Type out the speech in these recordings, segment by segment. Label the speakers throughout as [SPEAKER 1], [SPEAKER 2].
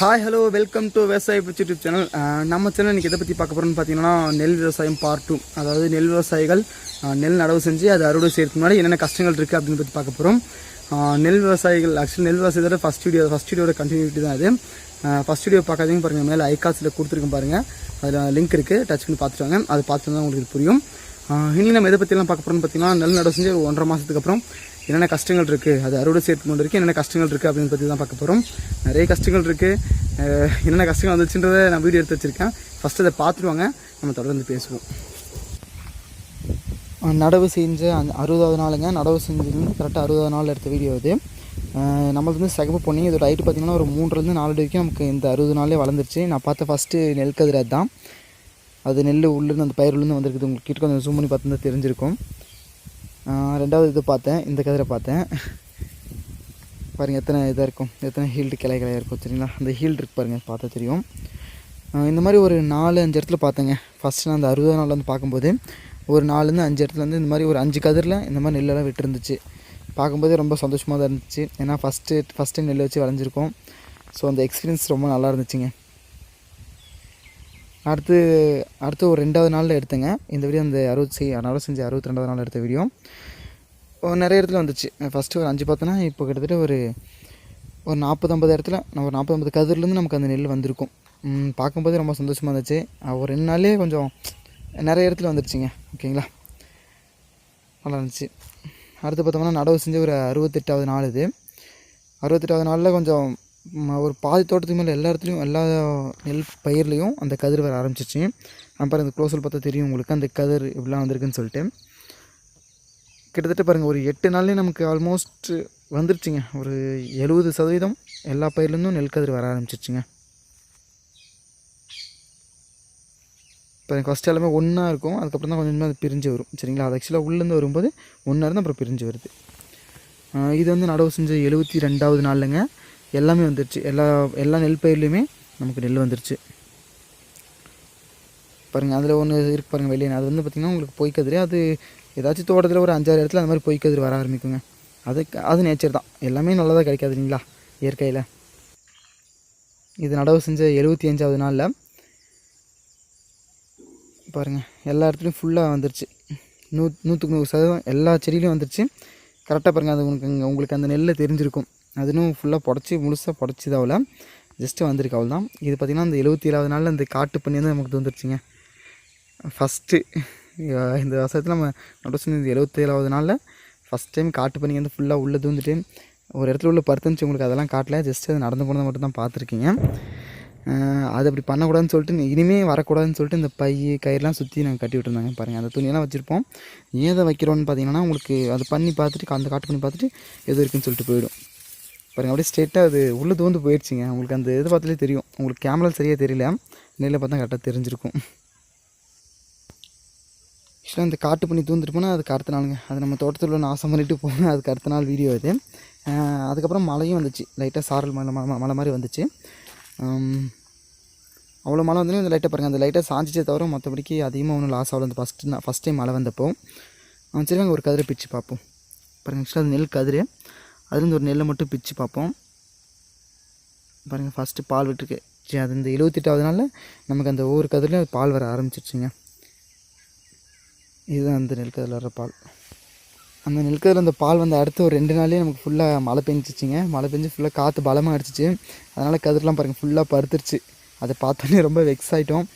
[SPEAKER 1] Hi hello welcome to விவசாய பிச்சு YouTube channel நம்ம சேனல் இன்றைக்கி எதை பற்றி பார்க்க போகிறோம்னு பார்த்தீங்கன்னா நெல் விவசாயம் பார்ட் டூ அதாவது நெல் விவசாயிகள் நெல் நடவு செஞ்சு அது அறுவடை செய்கிறதுக்கு முன்னாடி என்னென்ன கஷ்டங்கள் இருக்குது அப்படின்னு பற்றி பார்க்க போகிறோம் நெல் விவசாயிகள் ஆக்சுவலி நெல் விவசாயத்தோட ஃபஸ்ட் வீடியோ ஃபஸ்ட் வீடியோட கண்டினியூட்டி தான் அது ஃபஸ்ட் வீடியோ பார்க்காதீங்க பாருங்கள் மேலே ஐகாஸில் கொடுத்துருக்கோம் பாருங்கள் அதில் லிங்க் இருக்குது டச் பண்ணி பார்த்துட்டு வாங்க. அது பார்த்துட்டு தான் உங்களுக்கு புரியும். இனி நம்ம எதை பற்றிலாம் பார்க்க போகிறோம்னு பார்த்தீங்கன்னா நெல் நடவு செஞ்சு ஒரு ஒன்றரை மாதத்துக்கு அப்புறம் என்னென்ன கஷ்டங்கள் இருக்குது அது அறுவடை சேர்த்து கொண்டு வரைக்கும் என்னென்ன கஷ்டங்கள் இருக்குது அப்படின்னு பற்றி தான் பார்க்க போகிறோம் நிறைய கஷ்டங்கள் இருக்குது என்னென்ன கஷ்டங்கள் வந்துச்சுன்றதை நான் வீடியோ எடுத்து வச்சுருக்கேன். ஃபஸ்ட்டு அதை பார்த்துருவாங்க. நம்ம தொடர்ந்து பேசுவோம். நடவு செஞ்ச அந்த அறுபதாவது நாளுங்க. நடவு செஞ்சது கரெக்டாக அறுபதாவது நாள் எடுத்த வீடியோ இது நம்மளுக்கு வந்து சகப்பு பொண்ணி இதோட ஹைட்டு பார்த்தீங்கன்னா ஒரு மூன்றுலேருந்து நாலு அடி வரைக்கும் நமக்கு இந்த அறுபது நாளே வளர்ந்துருச்சு. நான் பார்த்த ஃபஸ்ட்டு நெல் கதிரை அதுதான். அது நெல் உள்ளேருந்து அந்த பயிர் உள்ளேருந்து வந்திருக்குது. உங்களுக்கு கிட்ட கொஞ்சம் ஜூம் பண்ணி பார்த்துருந்தா தெரிஞ்சிருக்கும். ரெண்டாவது இது பார்த்தேன். இந்த கதிரை பார்த்தேன். பாருங்கள் எத்தனை இதாக இருக்கும். எத்தனை ஹீல்டு கிளை கிளையாக இருக்கும் சரிங்களா? அந்த ஹீல்டு இருக்கு பாருங்கள் பார்த்தா தெரியும். இந்த மாதிரி ஒரு நாலு அஞ்சு இடத்துல பார்த்தேங்க. ஃபஸ்ட்டு நான் அந்த அறுபது நாளில் வந்து பார்க்கும்போது ஒரு நாலுலேருந்து அஞ்சு இடத்துல வந்து இந்த மாதிரி ஒரு அஞ்சு கதிரில் இந்த மாதிரி நெல்லெல்லாம் விட்டுருந்துச்சு. பார்க்கும்போதே ரொம்ப சந்தோஷமாக தான் இருந்துச்சு. ஏன்னா ஃபஸ்ட்டு ஃபஸ்ட் டைம் நெல் வச்சு வளைஞ்சிருக்கோம் ஸோ அந்த எக்ஸ்பீரியன்ஸ் ரொம்ப நல்லா இருந்துச்சுங்க. அடுத்து அடுத்து ஒரு ரெண்டாவது நாளில் எடுத்தேங்க. இந்த வீடியோ அந்த அறுபத்தி செய் நடவு செஞ்சு அறுபத்தி ரெண்டாவது நாள் எடுத்த வீடியோ. ஒரு நிறைய இடத்துல வந்துச்சு. ஃபஸ்ட்டு ஒரு அஞ்சு பார்த்தோன்னா இப்போ கிட்டத்தட்ட ஒரு ஒரு நாற்பது ஐம்பது இடத்துல நான் ஒரு நாற்பது ஐம்பது கதிர்லேருந்து நமக்கு அந்த நெல் வந்திருக்கும். பார்க்கும்போது ரொம்ப சந்தோஷமாக இருந்துச்சு. ஒரு ரெண்டு நாளே கொஞ்சம் நிறைய இடத்துல வந்துருச்சுங்க. ஓகேங்களா? நல்லா இருந்துச்சு. அடுத்து பார்த்தோம்னா நடவு செஞ்சு ஒரு அறுபத்தெட்டாவது நாள் இது. அறுபத்தெட்டாவது நாளில் கொஞ்சம் ஒரு பாதி தோட்டத்துக்கு மேலே எல்லா இடத்துலையும் எல்லா நெல் பயிர்லேயும் அந்த கதிர் வர ஆரம்பிச்சிச்சு அப்புறம் இந்த க்ளோஸில் பார்த்தா தெரியும் உங்களுக்கு. அந்த கதிர் இப்படிலாம் வந்திருக்குன்னு சொல்லிட்டு. கிட்டத்தட்ட பாருங்கள் ஒரு எட்டு நாள்லேயே நமக்கு ஆல்மோஸ்ட் வந்துருச்சுங்க. ஒரு எழுபது சதவீதம் எல்லா பயிர்லேருந்தும் நெல் கதிர் வர ஆரம்பிச்சிருச்சுங்க. இப்போ ஃபஸ்ட் எல்லாமே ஒன்றா இருக்கும். அதுக்கப்புறம் தான் கொஞ்சம் கொஞ்சமாக அது பிரிஞ்சு வரும். சரிங்களா? அது ஆக்சுவலாக உள்ளேருந்து வரும்போது ஒன்றா இருந்து அப்புறம் பிரிஞ்சு வருது. இது வந்து நடவு செஞ்ச எழுபத்தி ரெண்டாவது நாளில்ங்க. எல்லாமே வந்துருச்சு. எல்லா எல்லா நெல் பயிர்லேயுமே நமக்கு நெல் வந்துருச்சு. பாருங்கள் அதில் ஒன்று இருக்கு பாருங்கள் வெளியே. அது வந்து பார்த்திங்கன்னா உங்களுக்கு பொய்க்கதிரி கதிர் அது ஏதாச்சும் தோட்டத்தில் ஒரு அஞ்சாறு இடத்துல அந்த மாதிரி பொய்க்கதிரி கதிர் வர ஆரம்பிக்குங்க. அது அது நேச்சர் தான். எல்லாமே நல்லதாக கிடைக்காது இல்லைங்களா இயற்கையில். இது நடவு செஞ்ச எழுபத்தி அஞ்சாவது நாளில் பாருங்கள் எல்லா இடத்துலையும் ஃபுல்லாக வந்துருச்சு. நூ நூற்றுக்கு நூறு சதவீதம் எல்லா செடியிலையும் வந்துருச்சு. கரெக்டாக பாருங்கள் அது உங்களுக்கு உங்களுக்கு அந்த நெல்லை தெரிஞ்சிருக்கும். அதுவும் ஃபுல்லாக புடச்சி முழுசாக புடச்சிது அவளை. ஜஸ்ட்டு வந்திருக்கு அவள் தான் இது பார்த்திங்கன்னா அந்த எழுபத்தி ஏழாவது நாளில் அந்த காட்டு பண்ணி வந்து நமக்கு வந்துருச்சுங்க ஃபஸ்ட்டு இந்த வருஷத்தில் நம்ம நடுவு செஞ்ச இந்த எழுபத்தேழாவது நாளில் ஃபஸ்ட் டைம் காட்டு பண்ணி வந்து ஃபுல்லாக உள்ளே தூந்துட்டு ஒரு இடத்துல உள்ள பருத்துச்சு உங்களுக்கு அதெல்லாம் காட்டல. ஜஸ்ட் அது நடந்து போனதை மட்டும் தான் பார்த்துருக்கீங்க அது அப்படி பண்ணக்கூடாதுன்னு சொல்லிட்டு இனிமேல் வரக்கூடாதுன்னு சொல்லிட்டு இந்த பை கயிறுலாம் சுற்றி நாங்கள் கட்டி விட்டுருந்தாங்க பாருங்கள் அந்த துணியெல்லாம் வச்சுருப்போம். ஏதை வைக்கிறோன்னு பார்த்தீங்கன்னா உங்களுக்கு அது பண்ணி பார்த்துட்டு அந்த காட்டு பண்ணி பார்த்துட்டு எது இருக்குன்னு சொல்லிட்டு போயிடும். பாருங்கள் அப்படியே ஸ்ட்ரெயிட்டாக அது உள்ளே தூந்து போயிடுச்சுங்க. உங்களுக்கு அந்த இது பார்த்தாலே தெரியும். உங்களுக்கு கேமரா சரியாக தெரியல. நேரில் பார்த்தா கரெக்டாக தெரிஞ்சிருக்கும். ஆக்சுவலாக இந்த காட்டு பண்ணி தூந்துட்டு போனால் அதுக்கு அடுத்த நாளுங்க. அது நம்ம தோட்டத்தில் உள்ள நாசம் பண்ணிட்டு போனால் அதுக்கு அடுத்த நாள் வீடியோ இது. அதுக்கப்புறம் மழையும் வந்துச்சு. லைட்டாக சாரல் மழை மழை மழை மாதிரி வந்துச்சு. அவ்வளோ மழை வந்து இந்த லைட்டாக பாருங்கள் அந்த லைட்டாக சாஞ்சிச்சே தவிர மற்றபடிக்கு அதிகமாக ஒன்றும் லாஸ் ஆகல. அந்த ஃபஸ்ட்டு ஃபஸ்ட் டைம் மழை வந்தப்போ. ஆ, சரி வாங்க ஒரு கதிரை பிச்சு பார்ப்போம். பாருங்கள் ஆக்சுவலாக அது நெல் கதிர். அதுலேருந்து ஒரு நெல்லை மட்டும் பிச்சு பார்ப்போம். பாருங்கள் ஃபஸ்ட்டு பால் விட்டுருக்கு. சரி அது இந்த எழுபத்தெட்டாவது நாளில் நமக்கு அந்த ஒவ்வொரு கதிரிலையும் பால் வர ஆரம்பிச்சிருச்சுங்க. இதுதான் அந்த நெல்கதில் வர பால். அந்த நெல்கதில் அந்த பால் வந்து அடுத்த ஒரு ரெண்டு நாள்லேயே நமக்கு ஃபுல்லாக மழை பெஞ்சிச்சிங்க. மழை பெஞ்சு ஃபுல்லாக காற்று பலமாக அடிச்சிச்சு. அதனால் கதிரெலாம் பாருங்கள் ஃபுல்லாக படுத்துருச்சு அதை பார்த்தோன்னே ரொம்ப வெக்ஸ் ஆகிட்டோம்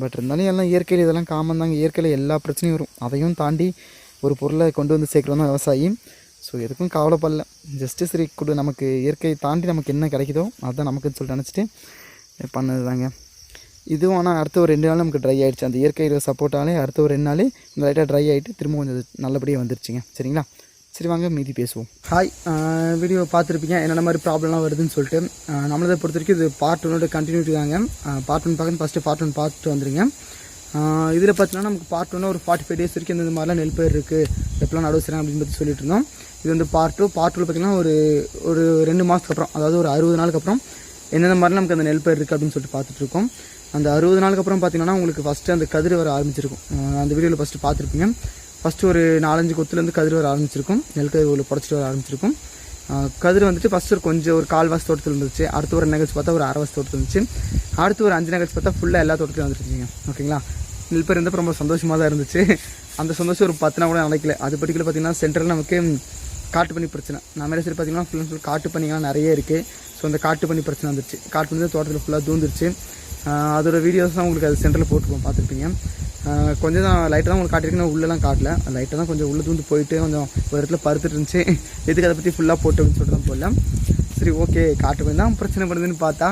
[SPEAKER 1] பட் இருந்தாலும் எல்லாம் இயற்கையில் இதெல்லாம் காமன் தாங்க. இயற்கையில் எல்லா பிரச்சனையும் வரும். அதையும் தாண்டி ஒரு பொருளை கொண்டு வந்து சேர்க்குறோம் தான் விவசாயி. ஸோ எதுக்கும் கவலைப்படல. ஜஸ்ட்டு சரி கொடு நமக்கு இயற்கையை தாண்டி நமக்கு என்ன கிடைக்குதோ அதுதான் நமக்குன்னு சொல்லிட்டு நினச்சிட்டு பண்ணது தாங்க இதுவும் ஆனால் அடுத்த ஒரு ரெண்டு நாள் நமக்கு ட்ரை ஆகிடுச்சு அந்த இயற்கை சப்போர்ட்டாலே அடுத்த ஒரு ரெண்டு நாளே இந்த லைட்டாக ட்ரை ஆகிட்டு திரும்ப கொஞ்சம் நல்லபடியாக வந்துருச்சுங்க. சரிங்களா? சரி வாங்க மீதி பேசுவோம். ஹாய் வீடியோ பார்த்துருப்பீங்க. என்னென்ன மாதிரி ப்ராப்ளம்லாம் வருதுன்னு சொல்லிட்டு நம்மளதை பொறுத்த வரைக்கும் இது பார்ட் ஒன்னோட கண்டினியூட்டி தாங்க. பார்ட் ஒன் பார்க்கணும். ஃபஸ்ட்டு பார்ட் ஒன் பார்த்துட்டு வந்துருங்க. இதில் பார்த்தீங்கன்னா நமக்கு பார்ட் ஒன்று ஒரு ஃபார்ட்டி ஃபைவ் டேஸ் வரைக்கும் இந்த மாதிரிலாம் நெல் பயிர் இருக்குது எப்பெல்லாம் நடவு செய்யலாம் அப்படின்னு பற்றி சொல்லிட்டு இருந்தோம். இது வந்து பார்ட் டூ பார்ட் டூவில் பார்த்தீங்கன்னா ஒரு ஒரு ரெண்டு மாதத்துக்கு அப்புறம் அதாவது ஒரு அறுபது நாளுக்கு அப்புறம் எந்தெந்த மாதிரி நமக்கு அந்த நெல் பயிர் இருக்குது அப்படின்னு சொல்லிட்டு பார்த்துட்ருக்கோம் அந்த அறுபது நாளுக்கு அப்புறம் பார்த்தீங்கன்னா உங்களுக்கு ஃபஸ்ட்டு அந்த கதிர் வர ஆரம்பிச்சிருக்கும். அந்த வீடியோவில் ஃபஸ்ட்டு பார்த்துருப்பீங்க. ஃபஸ்ட்டு ஒரு நாலஞ்சு கொத்துலேருந்து கதிர் வர ஆரம்பிச்சிருக்கும். நெல் கதிர் உள்ள புடச்சிட்டு வர ஆரம்பிச்சிருக்கும். கதிர் வந்துட்டு ஃபஸ்ட்டு ஒரு கொஞ்சம் ஒரு கால் வாசி தோட்டத்தில் இருந்துச்சு. அடுத்து ஒரு நிகழ்ச்சி பார்த்தா ஒரு அரை வாசி தோட்டத்தில் இருந்துச்சு. அடுத்து ஒரு அஞ்சு நிகழ்ச்சி பார்த்தா ஃபுல்லாக எல்லா தோட்டத்திலும் வந்துருச்சுங்க ஓகேங்களா? நெல் பேர் இருந்தப்போ ரொம்ப சந்தோஷமாக தான் இருந்துச்சு. அந்த சந்தோஷம் ஒரு பத்து நாள் கூட நடக்கல அது பர்டிகுலர் பார்த்தீங்கன்னா சென்டரில் நமக்கு காட்டு பண்ணி பிரச்சனை. நம்ம சரி பார்த்தீங்கன்னா ஃபுல் அண்ட் ஃபுல் காட்டு பண்ணிங்கலாம் நிறைய இருக்குது ஸோ அந்த காட்டு பண்ணி பிரச்சனை வந்துருச்சு. காட்டு பண்ணி தோட்டத்தில் ஃபுல்லாக தூந்துருச்சு. அதோடய அதோட வீடியோஸ் தான் உங்களுக்கு அது சென்டரில் போட்டுருக்கோம் பார்த்துருப்பீங்க. கொஞ்சம் தான் லைட்டாக தான் உங்களுக்கு காட்டியிருக்கேன் உள்ளெல்லாம் காட்டல. லைட்டாக தான் கொஞ்சம் உள்ளே தூந்து போயிட்டு கொஞ்சம் ஒரு இடத்துல பருத்துட்டு இருந்துச்சு. எதுக்கு அதை பற்றி ஃபுல்லாக போட்டு அப்படின்னு சொல்லிட்டு தான் போடல சரி ஓகே காட்டு தான் பிரச்சனை பண்ணுதுன்னு பார்த்தா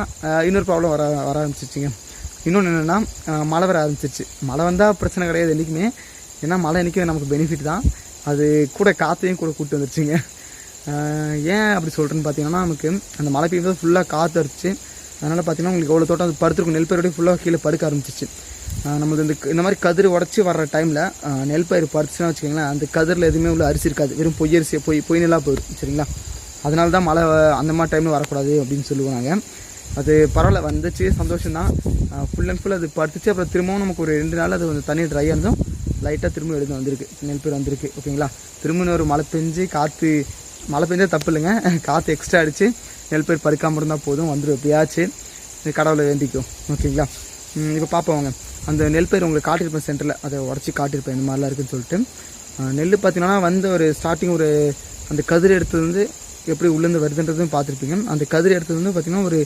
[SPEAKER 1] இன்னொரு ப்ராப்ளம் வர வர ஆரம்பிச்சிச்சிங்க. இன்னொன்று என்னென்னா மழை வர ஆரம்பிச்சிருச்சு மழை வந்தால் பிரச்சனை கிடையாது என்றைக்குமே. ஏன்னா மழை என்றைக்கும் நமக்கு பெனிஃபிட் தான். அது கூட காற்றையும் கூட கூப்பிட்டு வந்துருச்சுங்க. ஏன் அப்படி சொல்கிறேன்னு பார்த்தீங்கன்னா நமக்கு அந்த மழை பெய்யும்போது ஃபுல்லாக காற்று அடிச்சு அதனால் பார்த்தீங்கன்னா உங்களுக்கு எவ்வளோ தோட்டம் அது படுத்துருக்கும் நெல் பயிரோடய ஃபுல்லாக கீழே படுக்க ஆரம்பிச்சிச்சு ஆஹ் நமக்கு இந்த இந்த மாதிரி கதிர் உடச்சி வர்ற டைமில் நெல் பயிர் பறிச்சுன்னா வச்சுக்கோங்களேன் அந்த கதிரில் எதுவுமே உள்ள அரிசி இருக்காது. வெறும் பொய்யரிசி பொய் பொய் நெல்லாக போயிடும் சரிங்களா? அதனால தான் மழை அந்த மாதிரி டைமில் வரக்கூடாது அப்படின்னு சொல்லுவோம் நாங்கள் அது பரவாயில்ல வந்துச்சு சந்தோஷம்தான். ஃபுல் அண்ட் ஃபுல் அது படுத்துச்சு அப்புறம் திரும்பவும் நமக்கு ஒரு ரெண்டு நாள் அது வந்து தண்ணி ட்ரை ஆனதும் லைட்டாக திரும்ப எடுத்து வந்திருக்கு. நெல் பயிர் வந்திருக்கு ஓகேங்களா திரும்ப ஒரு மழை பெஞ்சு காற்று மழை பெஞ்சால் தப்பு இல்லைங்க. காற்று எக்ஸ்ட்ரா அடிச்சு நெல் பேர் பறிக்காமல் இருந்தால் போதும் வந்துடும் எப்படியாச்சு கடவுளை வேண்டிக்கும் ஓகேங்களா? இப்போ பார்ப்போம் வாங்க. அந்த நெல் பயிர் உங்களுக்கு காட்டியிருப்பேன் சென்டரில் அதை உடச்சி காட்டியிருப்பேன். இந்த மாதிரிலாம் இருக்குன்னு சொல்லிட்டு. நெல் பார்த்தீங்கன்னா வந்து ஒரு ஸ்டார்டிங் ஒரு அந்த கதிர் எடுத்தது வந்து எப்படி உள்ளேருந்து வருதுன்றதும் பார்த்துருப்பீங்க. அந்த கதிர் எடுத்தது வந்து பார்த்தீங்கன்னா ஒரு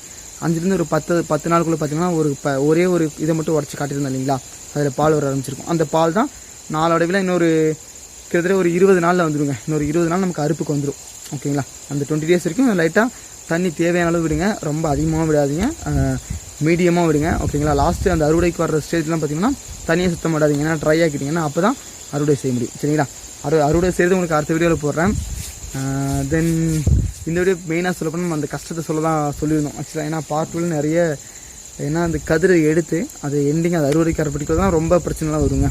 [SPEAKER 1] அஞ்சுலேருந்து ஒரு பத்து பத்து நாளுக்குள்ளே பார்த்தீங்கன்னா ஒரு ப ஒரே ஒரு இதை மட்டும் உடச்சி காட்டியிருந்தேன் இல்லைங்களா? அதில் பால் வர ஆரம்பிச்சிருக்கும். அந்த பால் தான் நாளடைவில் இன்னொரு கிட்டத்தட்ட ஒரு இருபது நாளில் வந்துடுங்க இன்னொரு இருபது நாள் நமக்கு அறுப்புக்கு வந்துடும் ஓகேங்களா? அந்த டுவெண்ட்டி டேஸ் வரைக்கும் லைட்டாக தண்ணி தேவையான அளவு விடுங்க. ரொம்ப அதிகமாக விடாதீங்க. மீடியமாக விடுங்க. ஓகேங்களா? லாஸ்ட்டு அந்த அறுவடைக்கு வர்ற ஸ்டேஜ்லாம் பார்த்தீங்கன்னா தண்ணியை சுத்தம் விடாதீங்க ஏன்னா ட்ரை ஆக்கிட்டீங்கன்னா அப்போ தான் அறுவடை செய்ய முடியும். சரிங்களா? அறு அறுவடை செய்கிறது உங்களுக்கு அடுத்த வீடியோவில் போடுறேன். தென் இந்த வீடியோ மெயினாக சொல்ல நம்ம அந்த கஷ்டத்தை சொல்ல தான் சொல்லியிருந்தோம். ஆக்சுவலாக ஏன்னா பார்ட் நிறைய ஏன்னா அந்த கதிரை எடுத்து அது எண்டிங் அது அறுவடைக்கு அறுப்படிக்கிறது தான் ரொம்ப பிரச்சனைலாம் வருங்க.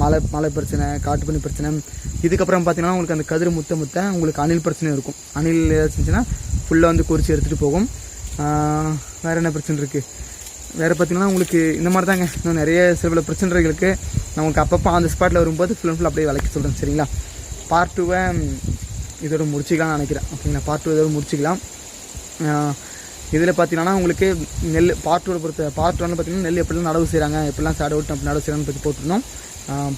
[SPEAKER 1] மழை மழை பிரச்சனை காட்டுப்பணி பிரச்சனை. இதுக்கப்புறம் பார்த்தீங்கன்னா உங்களுக்கு அந்த கதிர் முத்த முத்த உங்களுக்கு அணில் பிரச்சனை இருக்கும். அணில் ஏதாச்சுன்னா ஃபுல்லாக வந்து குறித்து எடுத்துகிட்டு போகும். வேறு என்ன பிரச்சனை இருக்குது வேறு பார்த்தீங்கன்னா உங்களுக்கு இந்த மாதிரி தாங்க இன்னும் நிறைய சில பல பிரச்சனைகளுக்கு நமக்கு அப்பப்போ அந்த ஸ்பாட்டில் வரும்போது ஃபுல் அண்ட் ஃபுல் அப்படியே விளக்கி சொல்கிறேன் சரிங்களா? பார்ட் டூவை இதோட முடிச்சிக்கலாம்னு நினைக்கிறேன். ஓகேங்களா? பார்ட் டூ இதோட முடிச்சிக்கலாம். இதில் பார்த்தீங்கன்னா உங்களுக்கு நெல் பார்ட் டூவில் பொறுத்த பார்ட் ஒன்று பார்த்தீங்கன்னா நெல் எப்படிலாம் நடவு செய்கிறாங்க எப்படிலாம் சாடு விட்டு அப்படி நடவு செய்கிறாங்கன்னு பற்றி போட்டிருந்தோம்.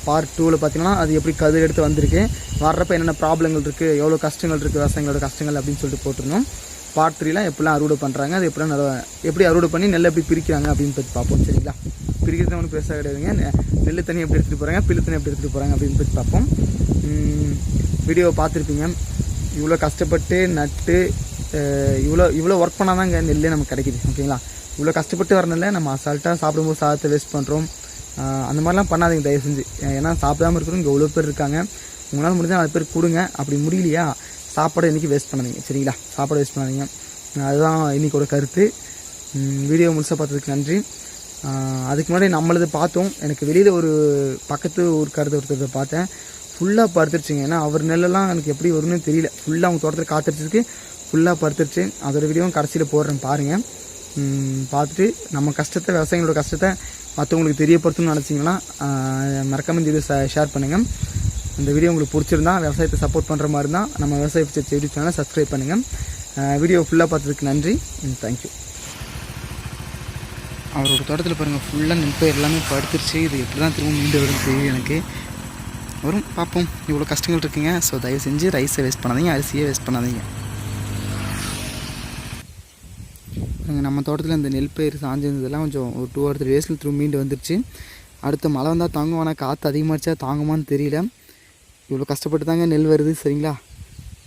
[SPEAKER 1] பார்ட் டூவில் பார்த்தீங்கன்னா அது எப்படி கதிர் எடுத்து வந்திருக்கு. வர்றப்போ என்னென்ன ப்ராப்ளங்கள் இருக்குது எவ்வளோ கஷ்டங்கள் இருக்குது விவசாயிகளோட கஷ்டங்கள் அப்படின்னு சொல்லிட்டு போட்டிருந்தோம். பார்ட் த்ரீலாம் எப்படிலாம் அறுவடை பண்ணுறாங்க அது எப்படிலாம் நட எப்படி அறுவடை பண்ணி நெல் எப்படி பிரிக்கிறாங்க அப்படின்னு பற்றி பார்ப்போம் சரிங்களா? பிரிக்கிறது ஒன்றும் பெருசாக கிடையாதுங்க. நெல் தண்ணி எப்படி எடுத்துகிட்டு போகிறாங்க பில்லு தண்ணி எப்படி எடுத்துகிட்டு போகிறாங்க அப்படின்னு பற்றி பார்ப்போம். வீடியோவை பார்த்துருப்பீங்க. இவ்வளோ கஷ்டப்பட்டு நட்டு இவ்வளோ இவ்வளோ ஒர்க் பண்ணால் தாங்க நெல்லே நமக்கு கிடைக்குது ஓகேங்களா இவ்வளோ கஷ்டப்பட்டு வரனால நம்ம அசால்ட்டாக சாப்பிடும்போது சாதத்தை வேஸ்ட் பண்ணுறோம் அந்த மாதிரிலாம் பண்ணாதீங்க தயவு செஞ்சு. ஏன்னா சாப்பிடாம இருக்கிறவங்க இங்கே எவ்வளோ பேர் இருக்காங்க. உங்களால் முடிஞ்சால் நாலு பேர் கொடுங்க. அப்படி முடியலையா சாப்பாடு இன்றைக்கி வேஸ்ட் பண்ணாதீங்க சரிங்களா? சாப்பாடு வேஸ்ட் பண்ணாதீங்க. அதுதான் இன்னைக்கோட கருத்து. வீடியோ முழுசாக பார்த்ததுக்கு நன்றி. அதுக்கு முன்னாடி நம்மளது பார்த்தோம். எனக்கு வெளியில் ஒரு பக்கத்து ஊருக்காரது ஒருத்தர் பார்த்தேன். ஃபுல்லாக படுத்துருச்சுங்க ஏன்னா அவர் நெல்லெல்லாம் எனக்கு எப்படி வரும்னு தெரியல. ஃபுல்லாக அவங்க தோட்டத்தில் காத்துருச்சுக்கு ஃபுல்லாக படுத்துருச்சு அதோட வீடியோவும் கடைசியில் போடுறேன் பாருங்கள் பார்த்துட்டு நம்ம கஷ்டத்தை விவசாயிகளோட கஷ்டத்தை மற்றவங்களுக்கு தெரியப்படுத்தணும்னு நினச்சிங்கன்னா மறக்காம இந்த வீடியோ ஷேர் பண்ணுங்கள் இந்த வீடியோ உங்களுக்கு பிடிச்சிருந்தா விவசாயத்தை சப்போர்ட் பண்ணுற மாதிரி தான் நம்ம விவசாய யூடியூப் சேனலை சப்ஸ்கிரைப் பண்ணுங்கள் வீடியோ ஃபுல்லாக பார்த்ததுக்கு நன்றி தேங்க்யூ அவரோட தோட்டத்தில் பாருங்கள் ஃபுல்லாக நெற்பயிர் எல்லாமே படுத்துருச்சு. இது எப்படி தான் திரும்ப மீண்டு வரும்னு தெரியும் எனக்கு. வரும் பார்ப்போம். இவ்வளோ கஷ்டங்கள் இருக்குங்க. ஸோ தயவு செஞ்சு ரைஸை வேஸ்ட் பண்ணாதீங்க அரிசியை வேஸ்ட் பண்ணாதீங்க. பாருங்க, நம்ம தோட்டத்தில் இந்த நெல் பயிர் சாஞ்சிருந்ததெல்லாம் கொஞ்சம் ஒரு டூ ஆர் த்ரீ டேஸில் திரும்ப மீண்டு வந்துருச்சு. அடுத்த மழை வந்தால் தாங்கும் ஆனால் காற்று அதிகமாகிடுச்சா தாங்குமான்னு தெரியல. இவ்வளோ கஷ்டப்பட்டு தாங்க நெல் வருது சரிங்களா?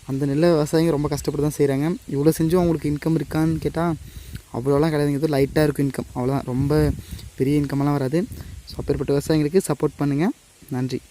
[SPEAKER 1] அந்த நெல்லை விவசாயிங்க ரொம்ப கஷ்டப்பட்டு தான் செய்கிறாங்க இவ்வளோ செஞ்சும் அவங்களுக்கு இன்கம் இருக்கான்னு கேட்டால் அவ்வளோலாம் கிடையாதுங்க. ஏதோ லைட்டாக இருக்கும் இன்கம் அவ்வளோதான் ரொம்ப பெரிய இன்கம்லாம் வராது. ஸோ அப்பேற்பட்ட விவசாயிங்களுக்கு சப்போர்ட் பண்ணுங்கள் நன்றி.